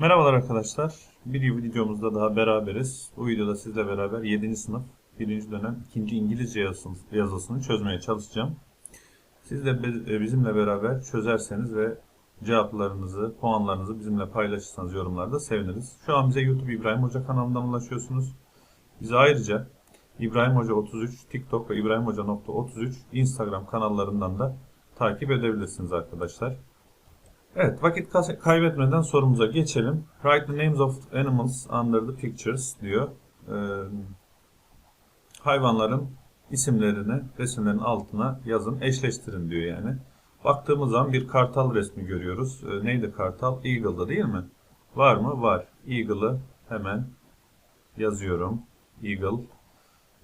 Merhabalar arkadaşlar. Bir videomuzda daha beraberiz. Bu videoda sizle beraber 7. sınıf 1. dönem 2. İngilizce yazısını, çözmeye çalışacağım. Siz de be- bizimle beraber çözerseniz ve cevaplarınızı, puanlarınızı bizimle paylaşırsanız yorumlarda seviniriz. Şu an bize YouTube İbrahim Hoca kanalından ulaşıyorsunuz. Bize ayrıca İbrahim Hoca 33, TikTok ve İbrahim Hoca nokta 33 Instagram kanallarından da takip edebilirsiniz arkadaşlar. Evet, vakit kaybetmeden sorumuza geçelim. Write the names of animals under the pictures diyor. Ee, hayvanların isimlerini resimlerin altına yazın, eşleştirin diyor yani. Baktığımız zaman bir kartal resmi görüyoruz. Ee, neydi kartal? Eagle'da değil mi? Var mı? Var. Eagle'ı hemen yazıyorum. Eagle.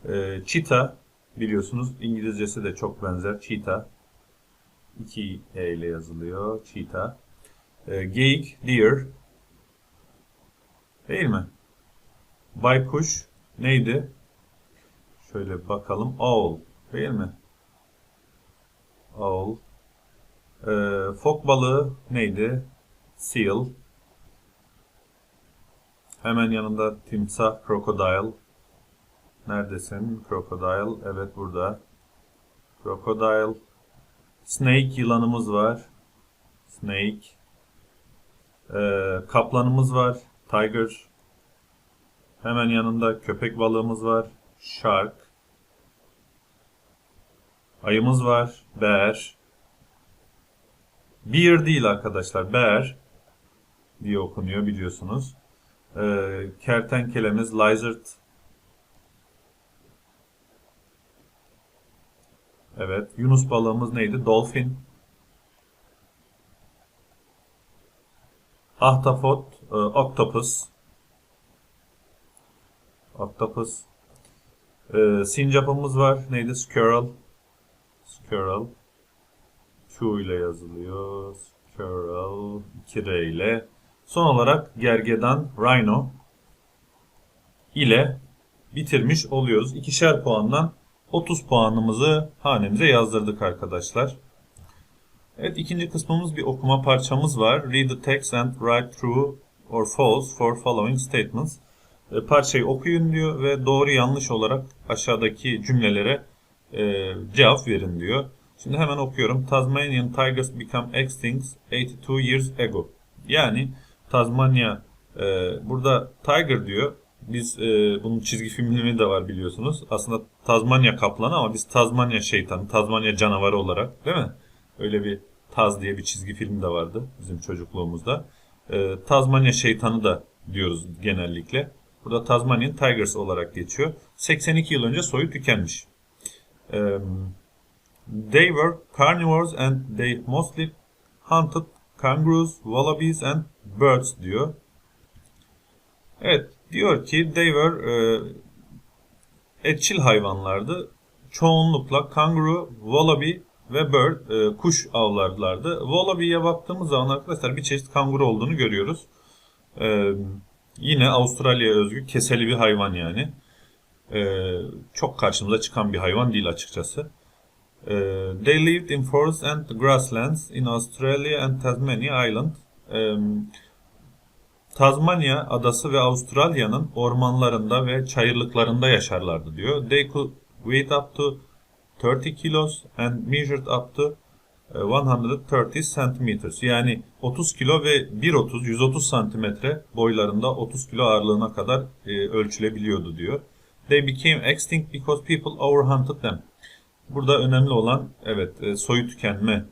Ee, cheetah biliyorsunuz İngilizcesi de çok benzer. Cheetah. 2 E ile yazılıyor. Cheetah. E, geyik, deer. Değil mi? Baykuş neydi? Şöyle bakalım. Owl. Değil mi? Owl. E, fok balığı neydi? Seal. Hemen yanında timsah, crocodile. Neredesin? Crocodile. Evet burada. Crocodile. Snake yılanımız var. Snake. Ee, kaplanımız var. Tiger. Hemen yanında köpek balığımız var. Shark. Ayımız var. Bear. Bear değil arkadaşlar. Bear diye okunuyor biliyorsunuz. Ee, kertenkelemiz lizard. Evet. Yunus balığımız neydi? Dolphin. Ahtapot, e, octopus. Octopus. E, sincapımız var. Neydi? Squirrel. Squirrel. Q ile yazılıyor. Squirrel. 2 R ile. Son olarak gergedan, rhino ile bitirmiş oluyoruz. İkişer puandan 30 puanımızı hanemize yazdırdık arkadaşlar. Evet ikinci kısmımız bir okuma parçamız var. Read the text and write true or false for following statements. E, parçayı okuyun diyor ve doğru yanlış olarak aşağıdaki cümlelere e, cevap verin diyor. Şimdi hemen okuyorum. Tasmanian tigers become extinct 82 years ago. Yani Tazmanya e, burada tiger diyor. Biz e, bunun çizgi filmleri de var biliyorsunuz. Aslında Tazmanya kaplanı ama biz Tazmanya şeytanı, Tazmanya canavarı olarak değil mi? Öyle bir Taz diye bir çizgi film de vardı bizim çocukluğumuzda. E, Tazmanya şeytanı da diyoruz genellikle. Burada Tasmanian Tigers olarak geçiyor. 82 yıl önce soyu tükenmiş. E, they were carnivores and they mostly hunted kangaroos, wallabies and birds diyor. Evet diyor ki they were e, etçil hayvanlardı. Çoğunlukla kanguru, wallaby ve bird, e, kuş avlarlardı. Wallaby'ye baktığımız zaman arkadaşlar bir çeşit kanguru olduğunu görüyoruz. E, yine Avustralya'ya özgü keseli bir hayvan yani. E, çok karşımıza çıkan bir hayvan değil açıkçası. E, they lived in forests and grasslands in Australia and Tasmania Island. E, Tazmanya adası ve Avustralya'nın ormanlarında ve çayırlıklarında yaşarlardı diyor. They could weigh up to 30 kilos and measured up to e, 130 centimeters. Yani 30 kilo ve 1.30 130 santimetre boylarında 30 kilo ağırlığına kadar e, ölçülebiliyordu diyor. They became extinct because people overhunted them. Burada önemli olan evet e, soyu tükenme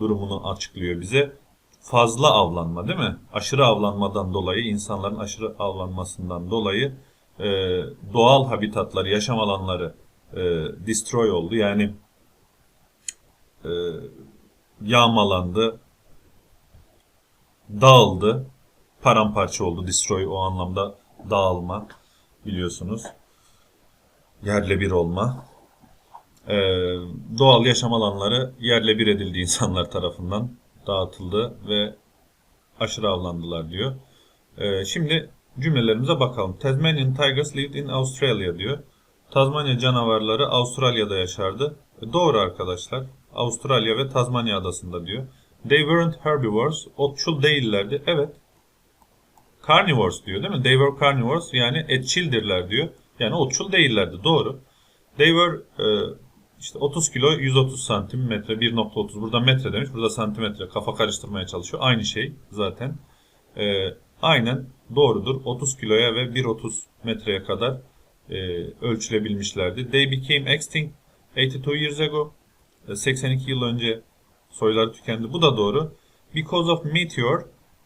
durumunu açıklıyor bize. Fazla avlanma değil mi? Aşırı avlanmadan dolayı, insanların aşırı avlanmasından dolayı e, doğal habitatları, yaşam alanları e, destroy oldu. Yani e, yağmalandı, dağıldı, paramparça oldu. Destroy o anlamda dağılma biliyorsunuz. Yerle bir olma. E, doğal yaşam alanları yerle bir edildi insanlar tarafından dağıtıldı ve aşırı avlandılar diyor. E, şimdi cümlelerimize bakalım. Tasmanian tigers lived in Australia diyor. Tazmanya canavarları Avustralya'da yaşardı. E, Doğru arkadaşlar. Avustralya ve Tazmanya adasında diyor. They weren't herbivores. Otçul değillerdi. Evet. carnivores diyor değil mi? They were carnivores yani etçildirler diyor. Yani otçul değillerdi. Doğru. They were e, işte 30 kilo 130 santimetre 1.30 burada metre demiş. Burada santimetre. Kafa karıştırmaya çalışıyor. Aynı şey zaten. E, aynen doğrudur. 30 kiloya ve 1.30 metreye kadar e, ölçülebilmişlerdi. They became extinct 82 years ago. E, 82 yıl önce soyları tükendi. Bu da doğru. Because of meteor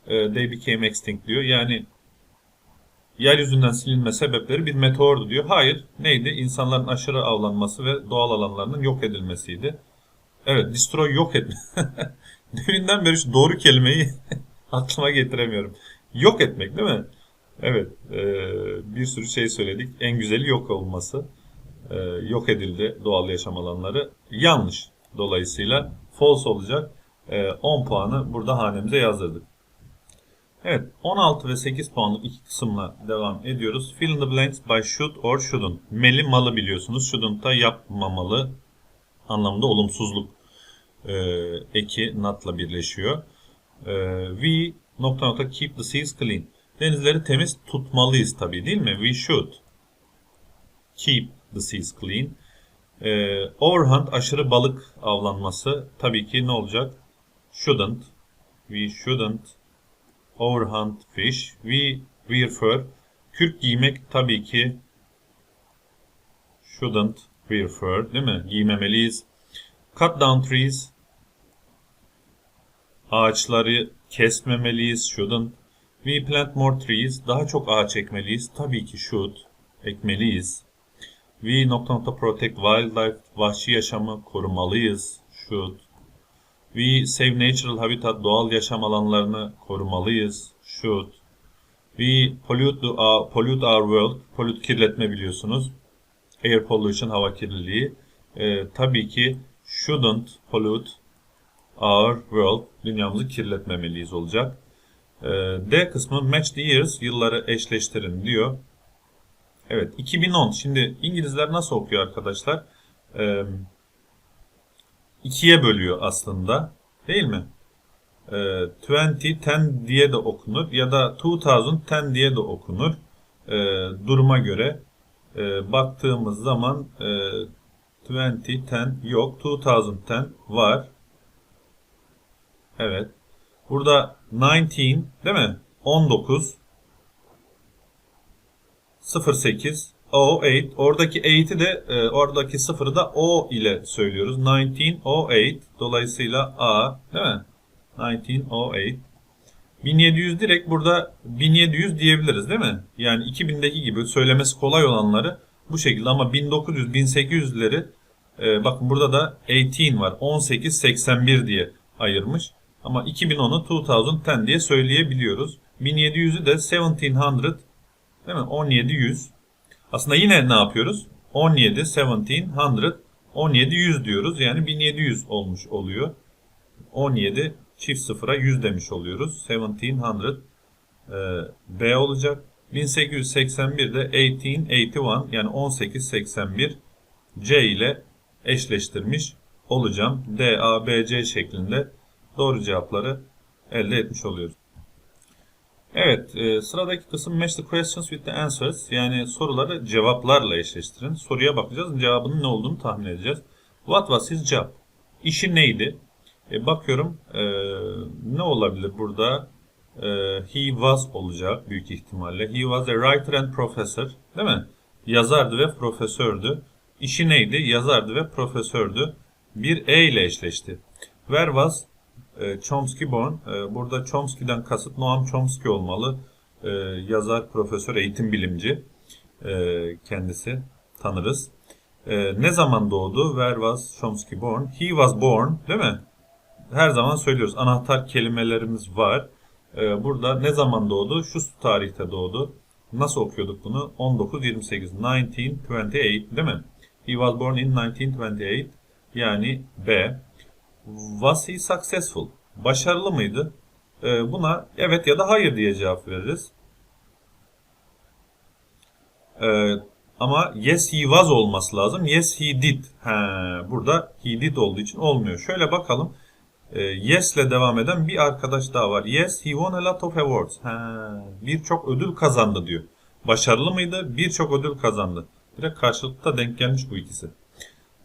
e, they became extinct diyor. Yani yeryüzünden silinme sebepleri bir meteordu diyor. Hayır. Neydi? İnsanların aşırı avlanması ve doğal alanlarının yok edilmesiydi. Evet. Destroy yok etme. Deminden beri şu doğru kelimeyi aklıma getiremiyorum. Yok etmek değil mi? Evet. e, bir sürü şey söyledik. En güzeli yok olması. E, yok edildi doğal yaşam alanları. Yanlış. Dolayısıyla false olacak. E, 10 puanı burada hanemize yazdırdık. Evet, 16 ve 8 puanlık iki kısımla devam ediyoruz. Fill in the blanks by should or shouldn't. Meli malı biliyorsunuz. Shouldn't da yapmamalı anlamında olumsuzluk e, eki not'la birleşiyor. E, we nokta nokta keep the seas clean. Denizleri temiz tutmalıyız tabii değil mi? We should keep the seas clean. E, overhunt aşırı balık avlanması tabii ki ne olacak? Shouldn't. We shouldn't overhunt fish. We fur. Kürk giymek tabii ki shouldn't fur değil mi? Giymemeliyiz. Cut down trees. Ağaçları kesmemeliyiz. Shouldn't. We plant more trees. Daha çok ağaç ekmeliyiz. Tabii ki should. Ekmeliyiz. We nokta nokta protect wildlife. Vahşi yaşamı korumalıyız. Should. We save natural habitat, doğal yaşam alanlarını korumalıyız. Should. We pollute, the, uh, pollute our world. Pollute kirletme biliyorsunuz. Air pollution, hava kirliliği. Ee, tabii ki shouldn't pollute our world. Dünyamızı kirletmemeliyiz olacak. Ee, D kısmı match the years, yılları eşleştirin diyor. Evet, 2010. Şimdi İngilizler nasıl okuyor arkadaşlar? Ee, ikiye bölüyor aslında. Değil mi? Ee, 2010 diye de okunur ya da 2010 diye de okunur. Ee, duruma göre e, baktığımız zaman e, 2010 yok. 2010 var. Evet. Burada 19 değil mi? 19 08 08 oradaki 8'i de e, oradaki sıfırı da O ile söylüyoruz. 1908 dolayısıyla A değil mi? 1908 1700 direkt burada 1700 diyebiliriz değil mi? Yani 2000'deki gibi söylemesi kolay olanları bu şekilde ama 1900 1800'leri e, bakın burada da 18 var. 1881 diye ayırmış. Ama 2010'u 2010 diye söyleyebiliyoruz. 1700'ü de 1700 değil mi? 1700 aslında yine ne yapıyoruz? 17, 1700, 17, 100 diyoruz. Yani 1700 olmuş oluyor. 17 çift sıfıra 100 demiş oluyoruz. 1700 e, B olacak. 1881'de 1881 yani 1881 C ile eşleştirmiş olacağım. D, A, B, C şeklinde doğru cevapları elde etmiş oluyoruz. Evet, e, sıradaki kısım match the questions with the answers. Yani soruları cevaplarla eşleştirin. Soruya bakacağız, cevabının ne olduğunu tahmin edeceğiz. What was his job? İşi neydi? E, bakıyorum, e, ne olabilir burada? E, he was olacak büyük ihtimalle. He was a writer and professor, değil mi? Yazardı ve profesördü. İşi neydi? Yazardı ve profesördü. Bir E ile eşleşti. Where was e, Chomsky born. E, burada Chomsky'den kasıt Noam Chomsky olmalı. E, yazar, profesör, eğitim bilimci kendisi tanırız. Ne zaman doğdu? Where was Chomsky born? He was born, değil mi? Her zaman söylüyoruz. Anahtar kelimelerimiz var. Burada ne zaman doğdu? Şu tarihte doğdu. Nasıl okuyorduk bunu? 1928, 1928, değil mi? He was born in 1928. Yani B. Was he successful? Başarılı mıydı? Ee, buna evet ya da hayır diye cevap veririz. Ee, ama yes he was olması lazım. Yes he did. He, burada he did olduğu için olmuyor. Şöyle bakalım. e, yes ile devam eden bir arkadaş daha var. Yes, he won a lot of awards. Birçok ödül kazandı diyor. Başarılı mıydı? Birçok ödül kazandı. Direkt karşılıkta denk gelmiş bu ikisi.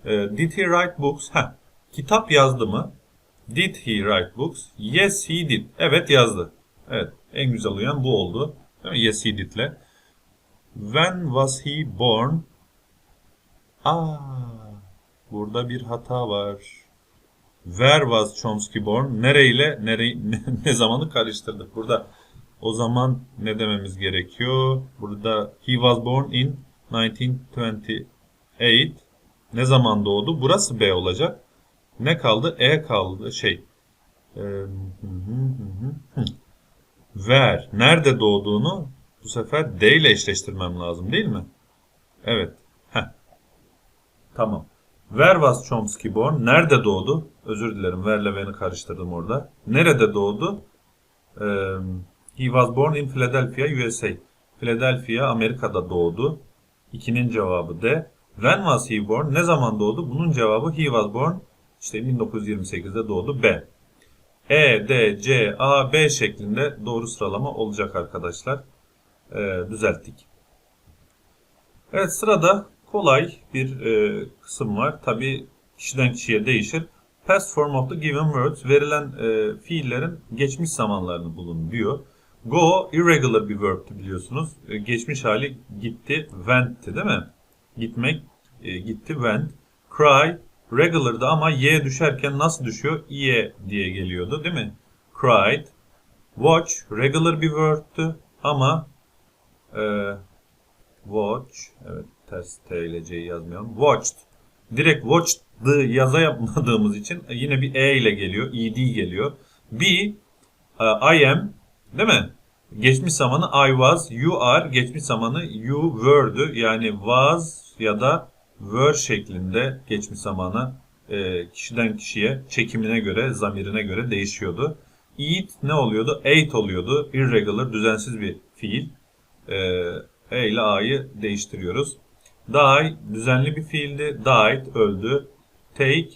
E, did he write books? Ha, kitap yazdı mı? Did he write books? Yes, he did. Evet yazdı. Evet, en güzel uyan bu oldu. Değil mi? Yes, he did'le. When was he born? Aa, burada bir hata var. Where was Chomsky born? Nereyle nere, ne zamanı karıştırdık. Burada o zaman ne dememiz gerekiyor? Burada he was born in 1928. Ne zaman doğdu? Burası B olacak. Ne kaldı? E kaldı. Şey. Hı. Where? Nerede doğduğunu bu sefer D ile eşleştirmem lazım değil mi? Evet. Heh. Tamam. Where was Chomsky born? Nerede doğdu? Özür dilerim. Where'le when'i karıştırdım orada. Nerede doğdu? Ee, he was born in Philadelphia, USA. Philadelphia, Amerika'da doğdu. İkinin cevabı D. When was he born? Ne zaman doğdu? Bunun cevabı he was born işte 1928'de doğdu B. E, D, C, A, B şeklinde doğru sıralama olacak arkadaşlar. Ee, düzelttik. Evet sırada kolay bir e, kısım var. Tabi kişiden kişiye değişir. Past form of the given words verilen e, fiillerin geçmiş zamanlarını bulun diyor. Go irregular bir verb'ti biliyorsunuz. E, geçmiş hali gitti, went'ti değil mi? Gitmek e, gitti, went. Cry regular'dı ama y düşerken nasıl düşüyor? İ'ye diye geliyordu değil mi? Cried. Watch regular bir verb'tü ama e, watch evet ters T ile C'yi yazmayalım. Watched. Direkt watched'ı yaza yapmadığımız için yine bir E ile geliyor. ed geliyor. Be e, I am değil mi? Geçmiş zamanı I was, you are. Geçmiş zamanı you were'dü. Yani was ya da were şeklinde geçmiş zamanı e, kişiden kişiye çekimine göre, zamirine göre değişiyordu. Eat ne oluyordu? Ate oluyordu. Irregular, düzensiz bir fiil. E, e ile A'yı değiştiriyoruz. Die düzenli bir fiildi. Died öldü. Take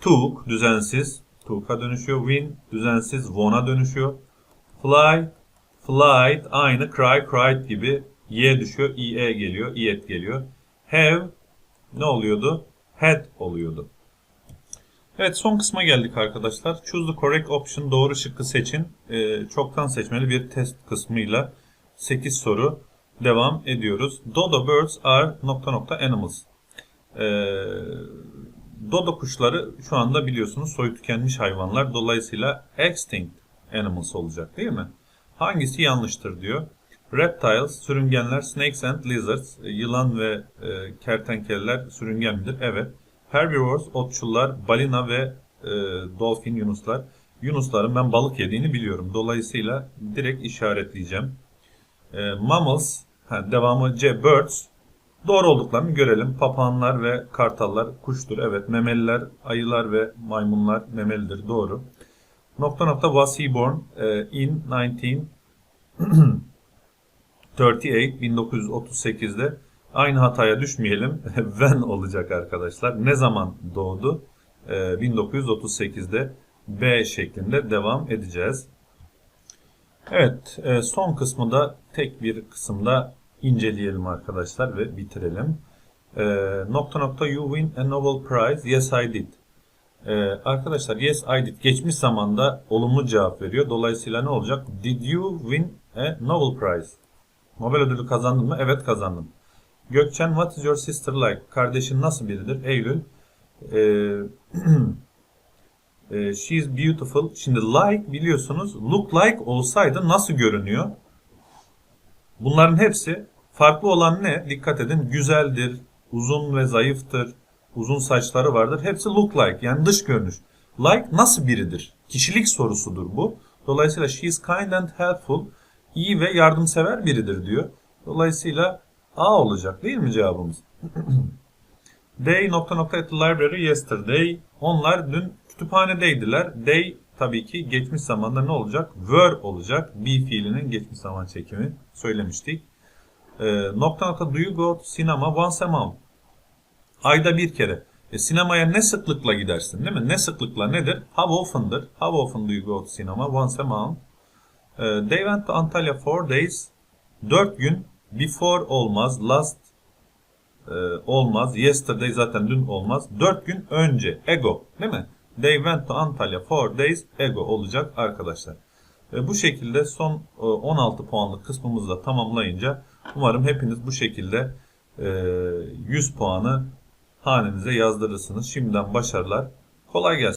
took düzensiz. Took'a dönüşüyor. Win düzensiz. Won'a dönüşüyor. Fly flight aynı cry cried gibi y düşüyor. ie geliyor. iet geliyor. Have ne oluyordu? Had oluyordu. Evet son kısma geldik arkadaşlar. Choose the correct option doğru şıkkı seçin. Ee, çoktan seçmeli bir test kısmıyla 8 soru devam ediyoruz. Dodo birds are nokta nokta animals. Ee, dodo kuşları şu anda biliyorsunuz soyu tükenmiş hayvanlar. Dolayısıyla extinct animals olacak değil mi? Hangisi yanlıştır diyor. Reptiles, sürüngenler, snakes and lizards, yılan ve e, kertenkeleler sürüngen midir? Evet. Herbivores, otçullar, balina ve e, dolphin, yunuslar. Yunusların ben balık yediğini biliyorum. Dolayısıyla direkt işaretleyeceğim. E, mammals, ha, devamı C, birds. Doğru olduklarını görelim. Papağanlar ve kartallar kuştur. Evet. Memeliler, ayılar ve maymunlar memelidir. Doğru. Nokta nokta was he born e, in 19 38 1938'de aynı hataya düşmeyelim. When olacak arkadaşlar. Ne zaman doğdu? Ee, 1938'de B şeklinde devam edeceğiz. Evet, e, son kısmı da tek bir kısımda inceleyelim arkadaşlar ve bitirelim. E, nokta nokta you win a Nobel Prize. Yes I did. E, arkadaşlar yes I did geçmiş zamanda olumlu cevap veriyor. Dolayısıyla ne olacak? Did you win a Nobel Prize? Nobel ödülü kazandın mı? Evet kazandım. Gökçen, what is your sister like? Kardeşin nasıl biridir? Eylül, e, she is beautiful. Şimdi like biliyorsunuz, look like olsaydı nasıl görünüyor? Bunların hepsi farklı olan ne? Dikkat edin, güzeldir, uzun ve zayıftır, uzun saçları vardır. Hepsi look like yani dış görünüş. Like nasıl biridir? Kişilik sorusudur bu. Dolayısıyla she is kind and helpful iyi ve yardımsever biridir diyor. Dolayısıyla A olacak değil mi cevabımız? They nokta nokta at the library yesterday. Onlar dün kütüphanedeydiler. They tabii ki geçmiş zamanda ne olacak? Were olacak. Be fiilinin geçmiş zaman çekimi söylemiştik. E, nokta nokta do you go to cinema once a month? Ayda bir kere. E, sinemaya ne sıklıkla gidersin değil mi? Ne sıklıkla nedir? How often'dır. How often do you go to cinema? Once a month. E, they went to Antalya four days. Dört gün. Before olmaz. Last e, olmaz. Yesterday zaten dün olmaz. Dört gün önce. Ago. Değil mi? They went to Antalya four days ago olacak arkadaşlar. E, bu şekilde son e, 16 puanlık kısmımızı da tamamlayınca umarım hepiniz bu şekilde e, 100 puanı hanenize yazdırırsınız. Şimdiden başarılar. Kolay gelsin.